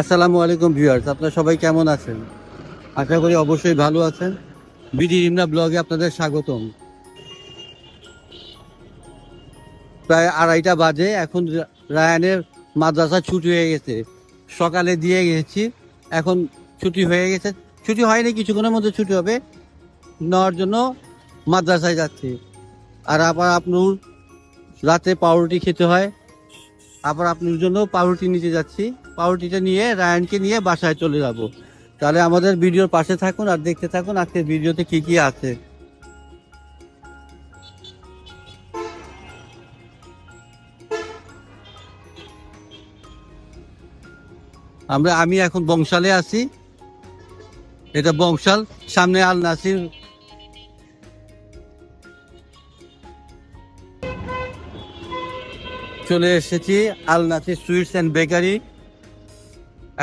আসসালামু আলাইকুম ভিউয়ার্স, আপনারা সবাই কেমন আছেন? আশা করি অবশ্যই ভালো আছেন। বিডি রিমনা ব্লগে আপনাদের স্বাগতম। প্রায় আড়াইটা বাজে, এখন রায়ানের মাদ্রাসা ছুটি হয়ে গেছে। সকালে দিয়ে গেছি, এখন ছুটি হয়ে গেছে। ছুটি হয়নি, কিছুক্ষণের মধ্যে ছুটি হবে। নেওয়ার জন্য মাদ্রাসায় যাচ্ছি। আর আবার আপনার রাতে পাউরুটি খেতে হয়। আবার আপনার জন্য পাউরুটি নিতে যাচ্ছি। পাউরুটিটা নিয়ে রায়ানকে নিয়ে বাসায় চলে যাব। তাহলে আমাদের ভিডিওর পাশে থাকুন আর দেখতে থাকুন আজকের ভিডিওতে কি কি আছে। আমরা, আমি এখন বংশালে আছি। এটা বংশাল, সামনে আল নাসির চলে এসেছি Al Nasir sweets and bakery.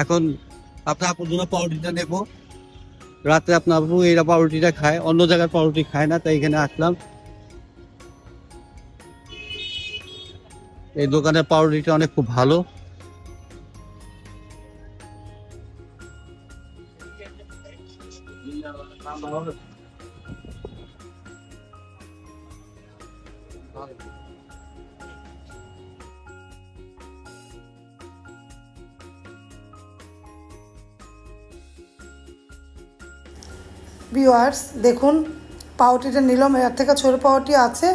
এখন আপনার আপুর জন্য পাউরুটিটা নেব। রাতে আপনার আপু এরা পাউরুটিটা খায়, অন্য জায়গার পাউরুটি খায় না, তাই এখানে আসলাম। এই দোকানের পাউরুটিটা অনেক খুব ভালো। ভিউয়ার্স দেখুন, পাউটিটা নিলাম, এর থেকে ছোটো পাউটি আছে।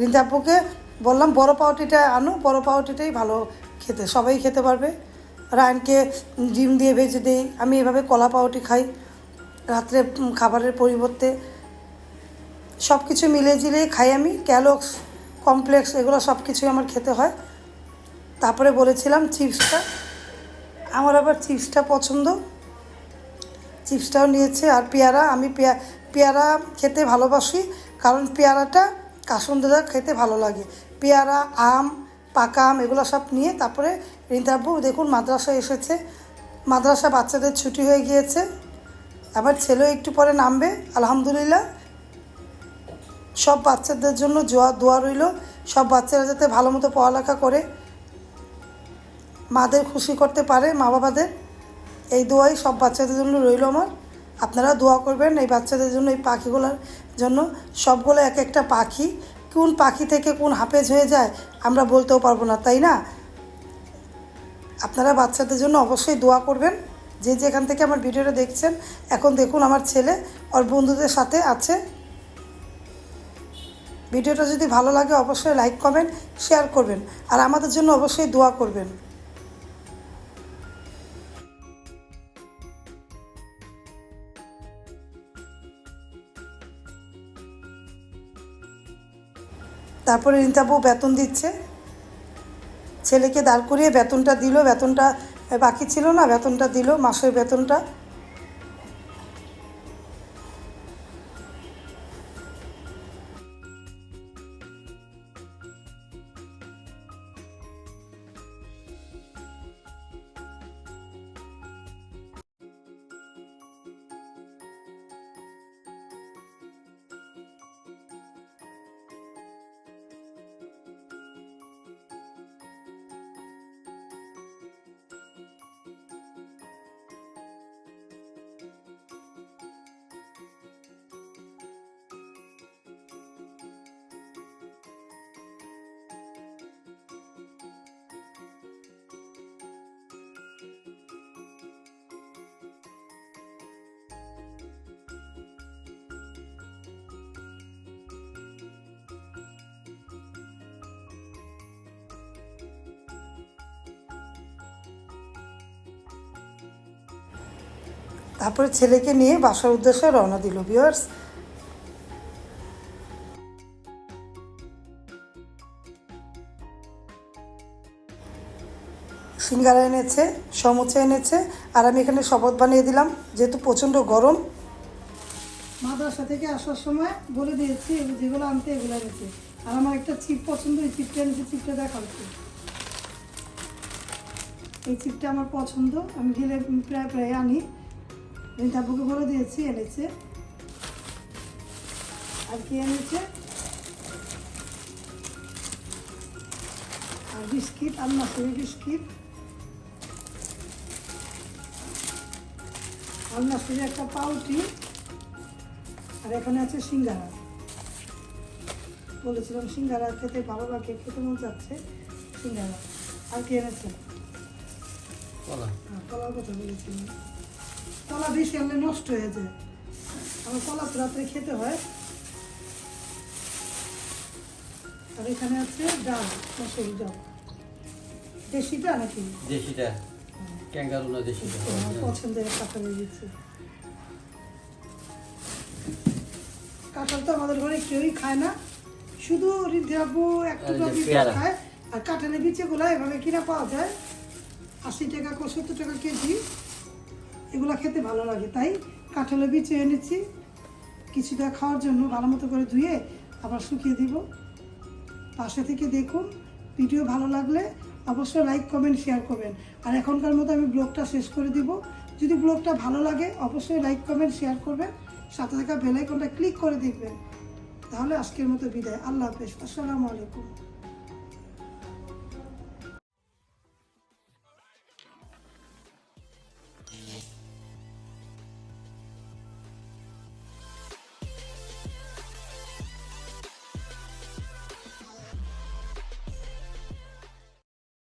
রিন্দাপুকে বললাম, বড় পাউটিটা আনো, বড় পাউটিটাই ভালো খেতে, সবাই খেতে পারবে। রায়নকে ডিম দিয়ে ভেজে দিই, আমি এভাবে কলা পাউটি খাই, রাত্রে খাবারের পরিবর্তে। সব কিছু মিলিয়ে ঝিলিয়ে খাই আমি ক্যালক্স কমপ্লেক্স এগুলো সব কিছুই আমার খেতে হয়। তারপরে বলেছিলাম, চিপসটা, আমার আবার চিপসটা পছন্দ। চিপসটাও নিয়েছে আর পেয়ারা, আমি পেয়া, পেয়ারা খেতে ভালোবাসি কারণ পেয়ারাটা কাসুন্দাদা খেতে ভালো লাগে। পেয়ারা, আম, পাকা আম এগুলো সব নিয়ে তারপরে রিন্তাব্বু দেখুন মাদ্রাসা এসেছে। মাদ্রাসা বাচ্চাদের ছুটি হয়ে গিয়েছে। আবার ছেলেও একটু পরে নামবে, আলহামদুলিল্লাহ। সব বাচ্চাদের জন্য জোয়া, দোয়া রইল। সব বাচ্চারা যাতে ভালো মতো পড়ালেখা করে, মাদের খুশি করতে পারে মা বাবাদের এই দোয়াই সব বাচ্চাদের জন্য রইল আমার। আপনারা দোয়া করবেন এই বাচ্চাদের জন্য, এই পাখিগুলোর জন্য। সবগুলো এক একটা পাখি, কোন পাখি থেকে কোন হাফেজ হয়ে যায় আমরা বলতেও পারব না, তাই না? আপনারা বাচ্চাদের জন্য অবশ্যই দোয়া করবেন। যে যেখান থেকে আমার ভিডিওটা দেখছেন, এখন দেখুন আমার ছেলে ওর বন্ধুদের সাথে আছে। ভিডিওটা যদি ভালো লাগে, অবশ্যই লাইক, কমেন্ট, শেয়ার করবেন। আর আমাদের জন্য অবশ্যই দোয়া করবেন। তারপরে রিন্তাবু বেতন দিচ্ছে। ছেলেকে দাঁড় করিয়ে বেতনটা দিল, বেতনটা বাকি ছিল না, বেতনটা দিল, মাসের বেতনটা। তারপরে ছেলেকে নিয়ে বাসার উদ্দেশ্যে রওনা দিল ভিউয়ার্স সিঙ্গারা এনেছে সমুচা এনেছে, আর আমি এখানে শপথ বানিয়ে দিলাম, যেহেতু প্রচণ্ড গরম। মাদ্রাসা থেকে আসার সময় বলে দিয়েছি, যেগুলো আনতে এগুলো এনেছে। আর আমার একটা চিপ পছন্দ, এই চিপটা এনেছে চিপটা একটু। এই চিপটা আমার পছন্দ, আমি গেলে প্রায় প্রায় আনি। রিন্তাপুকে বলে দিয়েছি এনেছে। আর কি এনেছে? আর বিস্কিট আলনাসুরি বিস্কিট। আলনাসুরি একটা পাউটি আর এখানে আছে সিঙ্গারা। বলেছিলাম সিঙ্গারা খেতে ভালো লাগে খেতে মন যাচ্ছে সিঙ্গারা। আর কি এনেছে? কলা। হ্যাঁ, কলার কথা বলেছিলাম। কলা বেশি আনলে নষ্ট হয়ে যায়। আমার কলা তো রাত্রে খেতে হয়। আর এখানে আছে ডাল মসুরি ডাল দেশিটা নাকি? দেশিটা। ক্যাঙ্গারু না দেশিটা। পছন্দের কাঁঠাল দিচ্ছে কাঁঠাল তো আমাদের ঘরে কেউই খায় না। শুধু রিদ্ধি আব্বু পেয়ারা। খায়। আর কাঁঠালের বিচেগুলো এভাবে কিনা পাওয়া যায়। আশি টাকা সত্তর টাকা কেজি। এগুলো খেতে ভালো লাগে। তাই কাঁঠালের বিচে এনেছি। কিছুটা খাওয়ার জন্য ভালো মতো করে ধুয়ে আবার শুকিয়ে দিব। পাশে থেকে দেখুন, ভিডিও ভালো লাগলে অবশ্যই লাইক কমেন্ট শেয়ার করবেন। আর এখনকার মতো আমি ব্লগটা শেষ করে দিব। যদি ব্লগটা ভালো লাগে, অবশ্যই লাইক কমেন্ট শেয়ার করবেন। সাথে থাকা বেলাইকনটা ক্লিক করে দেখবেন। তাহলে আজকের মতো বিদায়। আল্লাহ হাফেজ। আসসালামু আলাইকুম।